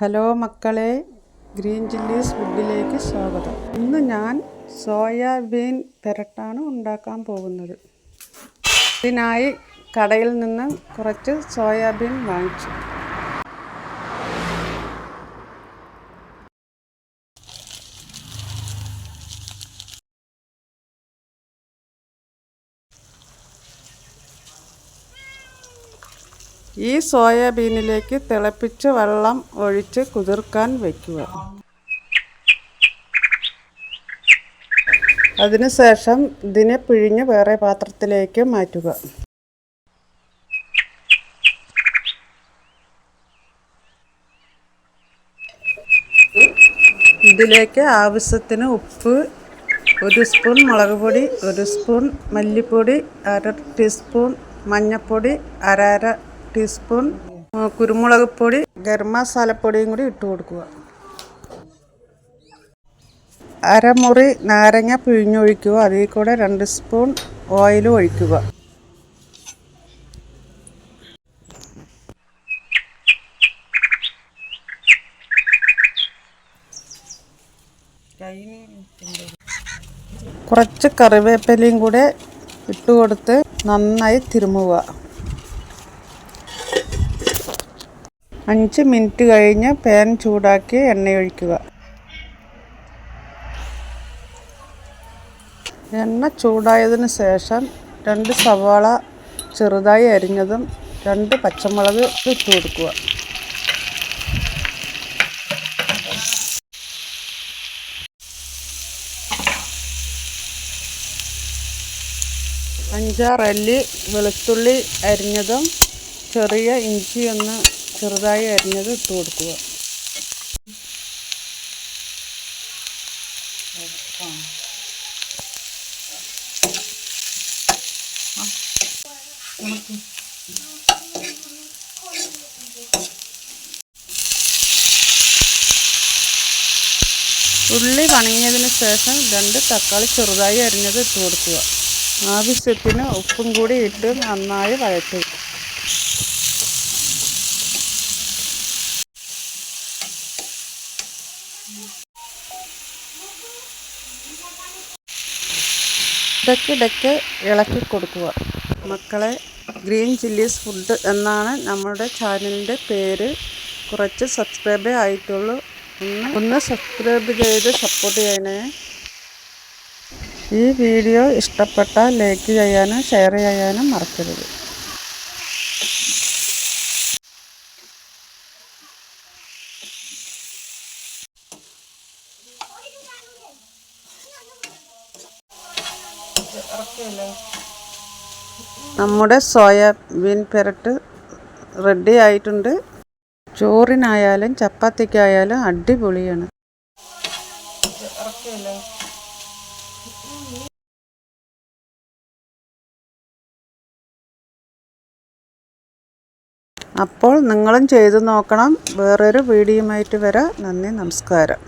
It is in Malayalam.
ഹലോ മക്കളെ ഗ്രീൻ ചില്ലീസ് ഫുഡിലേക്ക് സ്വാഗതം. ഇന്ന് ഞാൻ സോയാബീൻ പെരട്ടാണ് ഉണ്ടാക്കാൻ പോകുന്നത്. ഇതിനായി കടയിൽ നിന്ന് കുറച്ച് സോയാബീൻ വാങ്ങിച്ചു. ഈ സോയാബീനിലേക്ക് തിളപ്പിച്ച വെള്ളം ഒഴിച്ച് കുതിർക്കാൻ വയ്ക്കുക. അതിനുശേഷം ഇതിനെ പിഴിഞ്ഞ് വേറെ പാത്രത്തിലേക്ക് മാറ്റുക. ഇതിലേക്ക് ആവശ്യത്തിന് ഉപ്പ് ഒരു സ്പൂൺ മുളക് പൊടി ഒരു സ്പൂൺ മല്ലിപ്പൊടി അര ടീസ്പൂൺ മഞ്ഞൾപ്പൊടി അര അര ടീസ്പൂൺ കുരുമുളക് പൊടി ഗരം മസാലപ്പൊടിയും കൂടി ഇട്ട് കൊടുക്കുക. അരമുറി നാരങ്ങ പിഴിഞ്ഞൊഴിക്കുക. അതിൽ കൂടെ രണ്ട് സ്പൂൺ ഓയിൽ ഒഴിക്കുക. കുറച്ച് കറിവേപ്പിലയും കൂടെ ഇട്ട് കൊടുത്ത് നന്നായി തിരുമുക. അഞ്ച് മിനിറ്റ് കഴിഞ്ഞ് പാൻ ചൂടാക്കി എണ്ണയൊഴിക്കുക. എണ്ണ ചൂടായതിന് ശേഷം രണ്ട് സവാള ചെറുതായി അരിഞ്ഞതും രണ്ട് പച്ചമുളക് ഇട്ട് കൊടുക്കുക. അഞ്ചാറല്ലി വെളുത്തുള്ളി അരിഞ്ഞതും ചെറിയ ഇഞ്ചി ഒന്ന് ചെറുതായി അരിഞ്ഞത് ഇട്ട് കൊടുക്കുക. ഉള്ളി വണങ്ങിയതിന് ശേഷം രണ്ട് തക്കാളി ചെറുതായി അരിഞ്ഞത് ഇട്ട് കൊടുക്കുക. ആവശ്യത്തിന് ഉപ്പും കൂടി ഇട്ട് നന്നായി വഴറ്റുക. ഇടയ്ക്കിടയ്ക്ക് ഇളക്കി കൊടുക്കുക. മക്കളെ ഗ്രീൻ ചില്ലീസ് ഫുഡ് എന്നാണ് നമ്മുടെ ചാനലിന്റെ പേര്. കുറച്ച് സബ്സ്ക്രൈബേ ആയിട്ടുള്ളൂ. ഒന്ന് ഒന്ന് സബ്സ്ക്രൈബ് ചെയ്ത് സപ്പോർട്ട് ചെയ്യണേ. ഈ വീഡിയോ ഇഷ്ടപ്പെട്ടാൽ ലൈക്ക് ചെയ്യാനും ഷെയർ ചെയ്യാനും മറക്കരുത്. നമ്മുടെ സോയാബീൻ പെരട്ട് റെഡി ആയിട്ടുണ്ട്. ചോറിനായാലും ചപ്പാത്തിക്കായാലും അടിപൊളിയാണ്. അപ്പോൾ നിങ്ങളും ചെയ്തു നോക്കണം. വേറൊരു വീഡിയോയുമായിട്ട് വരാം. നന്ദി നമസ്കാരം.